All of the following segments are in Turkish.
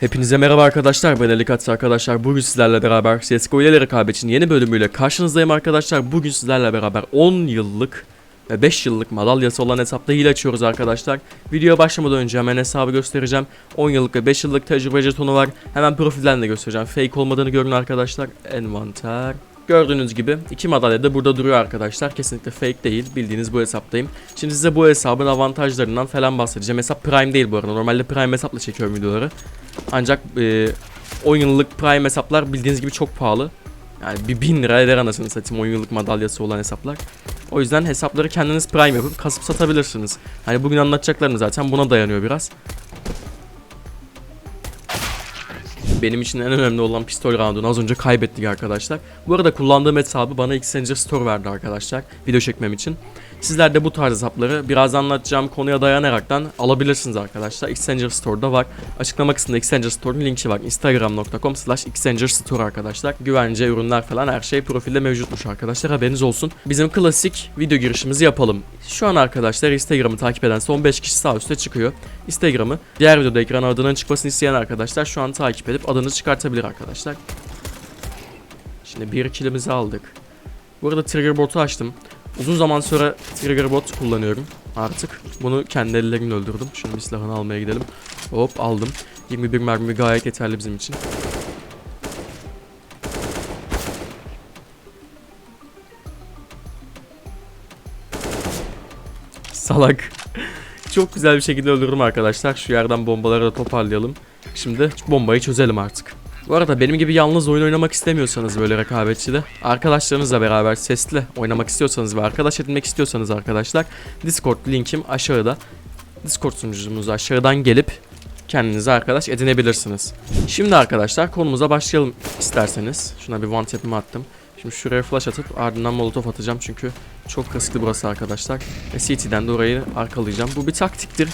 Hepinize merhaba arkadaşlar ben Ali Katsı arkadaşlar. Bugün sizlerle beraber CSGO ile rekabetin yeni bölümüyle karşınızdayım arkadaşlar. Bugün sizlerle beraber 10 yıllık ve 5 yıllık madalyası olan hesapta hile açıyoruz arkadaşlar. Videoya başlamadan önce hemen hesabı göstereceğim. 10 yıllık ve 5 yıllık tecrübe jetonu var. Hemen profilden de göstereceğim. Fake olmadığını görün arkadaşlar. Envanter Gördüğünüz gibi iki madalya da burada duruyor arkadaşlar. Kesinlikle fake değil. Bildiğiniz bu hesaptayım. Şimdi size bu hesabın avantajlarından falan bahsedeceğim. Hesap Prime değil bu arada. Normalde Prime hesapla çekiyorum videoları. Ancak e, 10 yıllık Prime hesaplar bildiğiniz gibi çok pahalı. Yani bir bin lira eder anasını satayım 10 yıllık madalyası olan hesaplar. O yüzden hesapları kendiniz Prime yapıp kasıp satabilirsiniz. Hani bugün anlatacaklarım zaten buna dayanıyor biraz. Benim için en önemli olan pistol roundunu az önce kaybettik arkadaşlar. Bu arada kullandığım hesabı bana Xchanger Store verdi arkadaşlar. Video çekmem için. Sizler de bu tarz hesapları biraz anlatacağım konuya dayanaraktan alabilirsiniz arkadaşlar. Xchanger Store'da var. Açıklama kısmında Xchanger Store'un linki var. Instagram.com slash Xchanger Store arkadaşlar. Güvence, ürünler falan her şey profilde mevcutmuş arkadaşlar. Haberiniz olsun. Bizim klasik video girişimizi yapalım. Şu an arkadaşlar Instagram'ı takip eden son 5 kişi sağ üstte çıkıyor. Instagram'ı diğer videoda ekrana adının çıkmasını isteyen arkadaşlar şu an takip edip adını çıkartabilir arkadaşlar. Şimdi bir kilimizi aldık. Bu arada trigger botu açtım. Uzun zaman sonra trigger bot kullanıyorum artık. Bunu kendi ellerimle öldürdüm. Şimdi silahını almaya gidelim. Hop aldım. 21 mermi gayet yeterli bizim için. Salak. Çok güzel bir şekilde öldürdüm arkadaşlar. Şu yerden bombaları da toparlayalım. Şimdi bombayı çözelim artık. Bu arada benim gibi yalnız oyun oynamak istemiyorsanız böyle rekabetçide arkadaşlarınızla beraber sesli oynamak istiyorsanız ve arkadaş edinmek istiyorsanız arkadaşlar Discord linkim aşağıda. Discord sunucumuza aşağıdan gelip kendinize arkadaş edinebilirsiniz. Şimdi arkadaşlar konumuza başlayalım isterseniz. Şuna bir one tap'imi attım. Şimdi şuraya flash atıp ardından molotof atacağım çünkü çok kasıtlı burası arkadaşlar. Ve CT'den de orayı arkalayacağım. Bu bir taktiktir.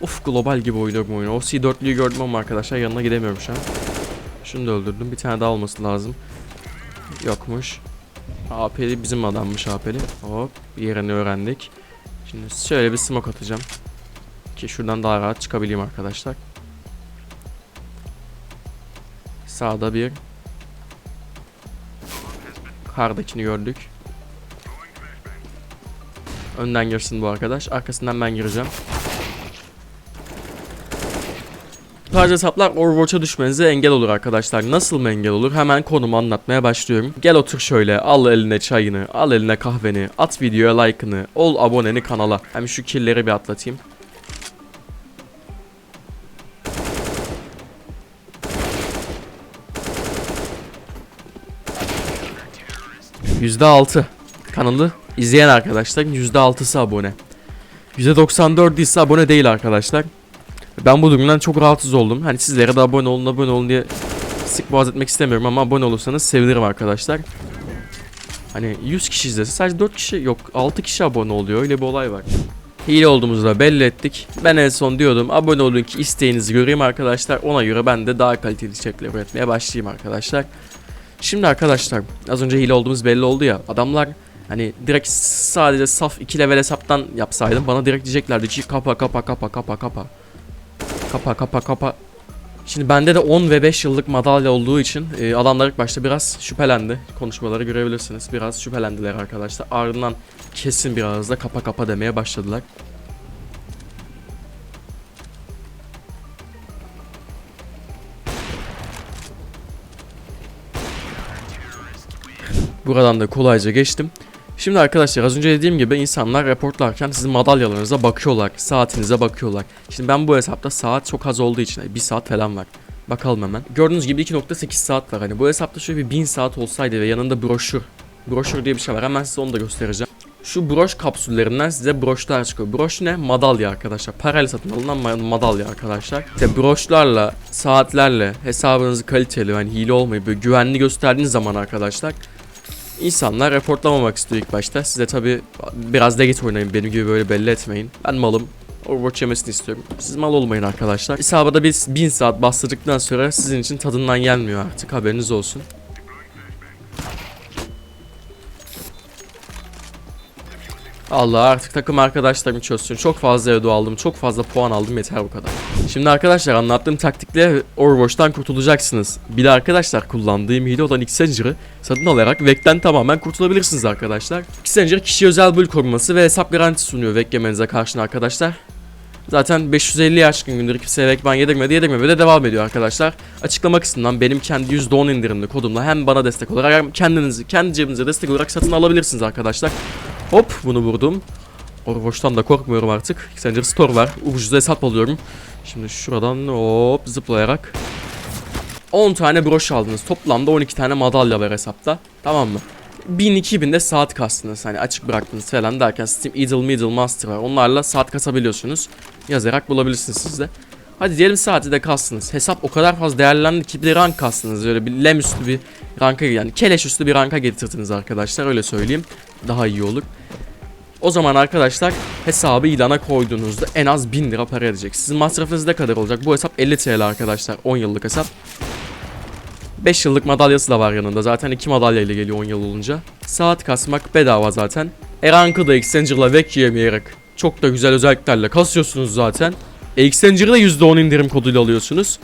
Of global gibi oynuyorum oyunu. O C4'lüyü gördüm ama arkadaşlar yanına gidemiyorum şu an. Şunu da öldürdüm. Bir tane daha olması lazım. Yokmuş. AP'li bizim adammış AP'li. Hop yerini öğrendik. Şimdi şöyle bir smoke atacağım. Ki şuradan daha rahat çıkabileyim arkadaşlar. Sağda bir. Kardakini gördük. Önden girsin bu arkadaş. Arkasından ben gireceğim. Bu tarz hesaplar Overwatch'a düşmenize engel olur arkadaşlar. Nasıl mı engel olur? Hemen konumu anlatmaya başlıyorum. Gel otur şöyle, al eline çayını, al eline kahveni, at videoya like'ını, ol aboneni kanala. Hem şu killleri bir atlatayım. %6 kanalı izleyen arkadaşların %6'sı abone. %94 ise abone değil arkadaşlar. Ben bu durumdan çok rahatsız oldum. Hani sizlere de abone olun abone olun diye sık boğaz etmek istemiyorum ama abone olursanız sevinirim arkadaşlar. Hani 100 kişi izlese sadece 4 kişi yok 6 kişi abone oluyor öyle bir olay var. Hile olduğumuzu da belli ettik. Ben en son diyordum abone olun ki isteğinizi göreyim arkadaşlar. Ona göre ben de daha kaliteli içerikler üretmeye başlayayım arkadaşlar. Şimdi arkadaşlar az önce hile olduğumuz belli oldu ya. Adamlar hani direkt sadece saf 2 level hesaptan yapsaydım bana direkt diyeceklerdi ki kapa kapa kapa kapa kapa. Kapa kapa kapa. Şimdi bende de 10 ve 5 yıllık madalya olduğu için e, adamlar ilk başta biraz şüphelendi. Konuşmaları görebilirsiniz. Biraz şüphelendiler arkadaşlar. Ardından kesin bir ağızda kapa kapa demeye başladılar. Buradan da kolayca geçtim. Şimdi arkadaşlar az önce dediğim gibi insanlar reportlarken sizin madalyalarınıza bakıyorlar, saatinize bakıyorlar. Şimdi ben bu hesapta saat çok az olduğu için 1 saat falan var. Bakalım hemen. Gördüğünüz gibi 2.8 saat var. Hani bu hesapta şöyle bir 1000 saat olsaydı ve yanında broşür. Broşür diye bir şey var. Hemen size onu da göstereceğim. Şu broş kapsüllerinden size broşlar çıkıyor. Broş ne? Madalya arkadaşlar. Parayla satın alınan ma- madalya arkadaşlar. İşte broşlarla, saatlerle hesabınızı kaliteli, yani hile olmayı böyle güvenli gösterdiğiniz zaman arkadaşlar İnsanlar reportlamamak istiyor ilk başta. Size tabi biraz legit oynayın benim gibi böyle belli etmeyin. Ben malım. Overwatch yemesini istiyorum. Siz mal olmayın arkadaşlar. Hesaba da biz 1000 saat bastırdıktan sonra sizin için tadından gelmiyor artık haberiniz olsun. Allah artık takım arkadaşlarım çözsün. Çok fazla edo aldım. Çok fazla puan aldım. Yeter bu kadar. Şimdi arkadaşlar anlattığım taktikle Overwatch'tan kurtulacaksınız. Bir de arkadaşlar kullandığım hile olan Xanger'ı satın alarak Vek'ten tamamen kurtulabilirsiniz arkadaşlar. Xanger kişi özel build koruması ve hesap garantisi sunuyor Vek yemenize karşın arkadaşlar. Zaten 550 aşkın gündür kimseye Vek ban yedirmedi yedirmemeye de devam ediyor arkadaşlar. Açıklama kısmından benim kendi %10 indirimli kodumla hem bana destek olarak hem kendinizi kendi cebinize destek olarak satın alabilirsiniz arkadaşlar. Hop bunu vurdum. Overwatch'tan da korkmuyorum artık. Xanger Store var. Ucuz hesap alıyorum. Şimdi şuradan hop zıplayarak 10 tane broş aldınız. Toplamda 12 tane madalya var hesapta. Tamam mı? 1000-2000 de saat kastınız. Hani açık bıraktınız falan derken Steam Idle Middle Master var. Onlarla saat kasabiliyorsunuz. Yazarak bulabilirsiniz siz de. Hadi diyelim saati de kastınız. Hesap o kadar fazla değerlendi ki bir rank kastınız. Öyle bir lem üstü bir ranka yani keleş üstü bir ranka getirdiniz arkadaşlar. Öyle söyleyeyim. Daha iyi olur. O zaman arkadaşlar hesabı ilana koyduğunuzda en az 1000 lira para edecek. Sizin masrafınız ne kadar olacak? Bu hesap 50 TL arkadaşlar. 10 yıllık hesap. 5 yıllık madalyası da var yanında. Zaten 2 madalya ile geliyor 10 yıl olunca. Saat kasmak bedava zaten. Erank'ı da Extenger'la vek yemeyerek çok da güzel özelliklerle kasıyorsunuz zaten. E, Extenger'ı %10 indirim koduyla alıyorsunuz.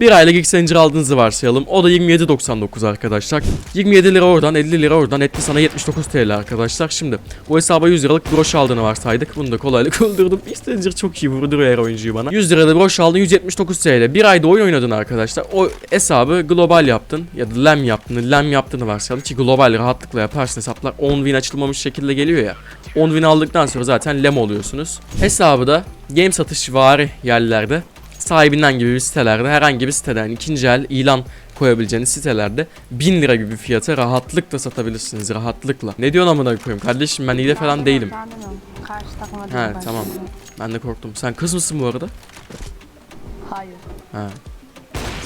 Bir aylık Exchanger aldığınızı varsayalım. O da 27.99 arkadaşlar. 27 lira oradan 50 lira oradan etti sana 79 TL arkadaşlar. Şimdi bu hesaba 100 liralık broş aldığını varsaydık. Bunu da kolaylık öldürdüm. Exchanger çok iyi vurduruyor her oyuncuyu bana. 100 lirada broş aldın 179 TL. Bir ayda oyun oynadın arkadaşlar. O hesabı global yaptın ya da lem yaptın. Lem yaptığını varsayalım ki global rahatlıkla yaparsın hesaplar 10 win açılmamış şekilde geliyor ya. 10 win aldıktan sonra zaten lem oluyorsunuz. Hesabı da game satış vari yerlerde sahibinden gibi bir sitelerde herhangi bir siteden ikinci el ilan koyabileceğiniz sitelerde 1000 lira gibi fiyata rahatlıkla satabilirsiniz rahatlıkla. Ne diyorsun amına koyayım kardeşim ben hile falan değilim. Ben demiyorum. Karşı takıma He, tamam. Ben de korktum. Sen kız mısın bu arada? Hayır. Ha.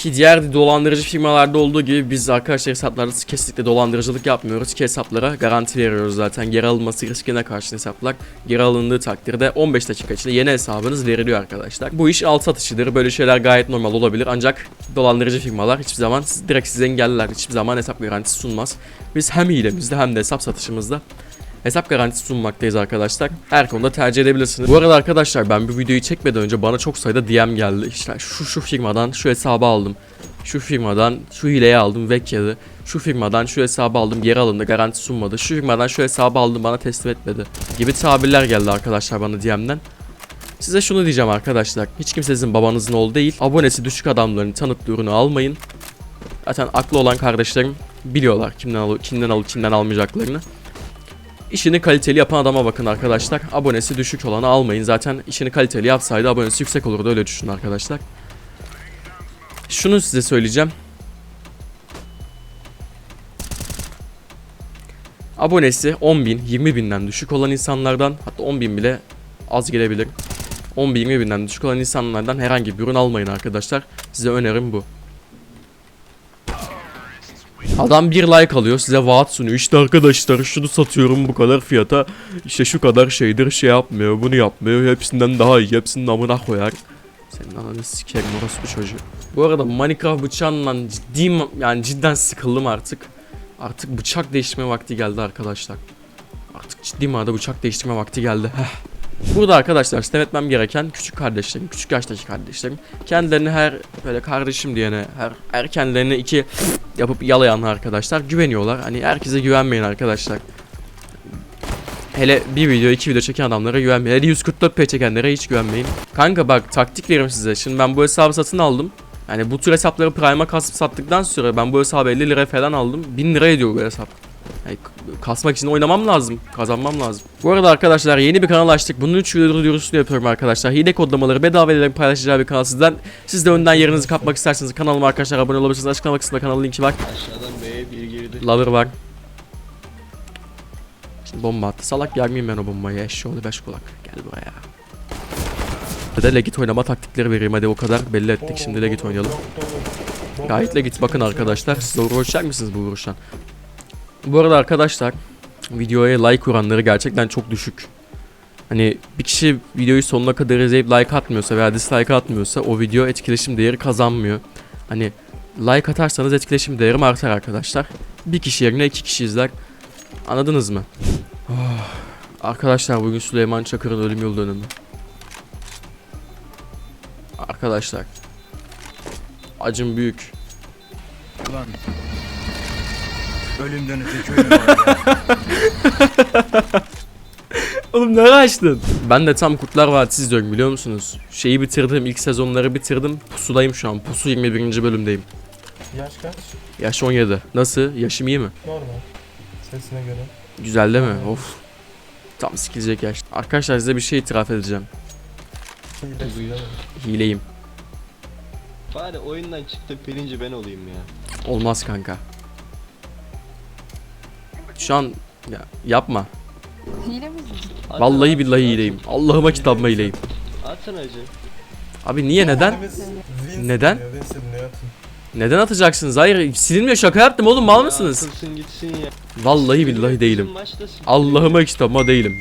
Ki diğer dolandırıcı firmalarda olduğu gibi biz arkadaşlar hesaplarda kesinlikle dolandırıcılık yapmıyoruz ki hesaplara garanti veriyoruz zaten. Geri alınması riskine karşı hesaplar geri alındığı takdirde 15 dakika içinde yeni hesabınız veriliyor arkadaşlar. Bu iş alt satışıdır. Böyle şeyler gayet normal olabilir ancak dolandırıcı firmalar hiçbir zaman direkt sizi engellerler. Hiçbir zaman hesap garantisi sunmaz. Biz hem hilemizde hem de hesap satışımızda hesap garantisi sunmaktayız arkadaşlar. Her konuda tercih edebilirsiniz. Bu arada arkadaşlar ben bu videoyu çekmeden önce bana çok sayıda DM geldi. İşte şu şu firmadan şu hesabı aldım. Şu firmadan şu hileyi aldım Vekya'dı. Şu firmadan şu hesabı aldım geri alındı garanti sunmadı. Şu firmadan şu hesabı aldım bana teslim etmedi. Gibi tabirler geldi arkadaşlar bana DM'den. Size şunu diyeceğim arkadaşlar. Hiç kimse sizin babanızın oğlu değil. Abonesi düşük adamların tanıttığı ürünü almayın. Zaten aklı olan kardeşlerim biliyorlar kimden alıp kimden alıp kimden almayacaklarını. İşini kaliteli yapan adama bakın arkadaşlar. Abonesi düşük olanı almayın. Zaten işini kaliteli yapsaydı abonesi yüksek olurdu öyle düşünün arkadaşlar. Şunu size söyleyeceğim. Abonesi 10 bin, 20 binden düşük olan insanlardan hatta 10 bin bile az gelebilir. 10 bin, 20 binden düşük olan insanlardan herhangi bir ürün almayın arkadaşlar. Size önerim bu. Adam bir like alıyor size vaat sunuyor. İşte arkadaşlar şunu satıyorum bu kadar fiyata. İşte şu kadar şeydir şey yapmıyor bunu yapmıyor. Hepsinden daha iyi hepsinin amına koyar. Senin ananı sikerim orospu çocuğu. Bu arada Minecraft bıçağından ciddi yani cidden sıkıldım artık. Artık bıçak değiştirme vakti geldi arkadaşlar. Artık ciddi manada bıçak değiştirme vakti geldi. Heh. Burada arkadaşlar sistem etmem gereken küçük kardeşlerim, küçük yaştaki kardeşlerim. Kendilerini her böyle kardeşim diyene, her, her kendilerini iki yapıp yalayan arkadaşlar güveniyorlar. Hani herkese güvenmeyin arkadaşlar. Hele bir video, iki video çeken adamlara güvenmeyin. Hele 144p çekenlere hiç güvenmeyin. Kanka bak taktik veririm size. Şimdi ben bu hesabı satın aldım. Yani bu tür hesapları Prime'a kasıp sattıktan sonra ben bu hesabı 50 lira falan aldım. 1000 lira ediyor bu hesap. Yani kasmak için oynamam lazım. Kazanmam lazım. Bu arada arkadaşlar yeni bir kanal açtık. Bunun 3 videodur duyurusunu yapıyorum arkadaşlar. Hile kodlamaları bedava ile paylaşacağı bir kanal sizden. Siz de önden yerinizi kapmak isterseniz kanalıma arkadaşlar abone olabilirsiniz. Açıklama kısmında kanalın linki var. Aşağıdan B'ye bir girdi. Lover var. Şimdi bomba attı. Salak yermeyeyim ben o bombayı. Eşşoğlu beş kulak. Gel buraya. Bir de legit oynama taktikleri vereyim. Hadi o kadar belli ettik. Şimdi legit oynayalım. Gayet legit. Bakın arkadaşlar. Siz uğraşacak mısınız bu uğraştan? Bu arada arkadaşlar videoya like oranları gerçekten çok düşük. Hani bir kişi videoyu sonuna kadar izleyip like atmıyorsa veya dislike atmıyorsa o video etkileşim değeri kazanmıyor. Hani like atarsanız etkileşim değerim artar arkadaşlar. Bir kişi yerine iki kişi izler. Anladınız mı? Oh. Arkadaşlar bugün Süleyman Çakır'ın ölüm yıl dönümü. Arkadaşlar. Acım büyük. Ulan. Ölümden öteki ölüm var ya. Oğlum nereye açtın? Ben de tam Kurtlar Vadisi izliyorum biliyor musunuz? Şeyi bitirdim, ilk sezonları bitirdim. Pusudayım şu an. Pusu 21. bölümdeyim. Yaş kaç? Yaş 17. Nasıl? Yaşım iyi mi? Normal. Sesine göre. Güzel değil mi? Of. Tam sikilecek yaş. Arkadaşlar size bir şey itiraf edeceğim. Hileyim. Bari oyundan çıktı birinci ben olayım ya. Olmaz kanka. Şu an ya, yapma. Hile misin? Vallahi at, billahi atın. hileyim. Allah'ıma kitabıma hileyim. Atın acı. Abi niye neden? Neden? Neden atacaksınız? Hayır silinmiyor şaka yaptım oğlum mal Ya mısınız? Atılsın gitsin ya. Vallahi billahi değilim. Siktir Allah'ıma kitabıma değilim.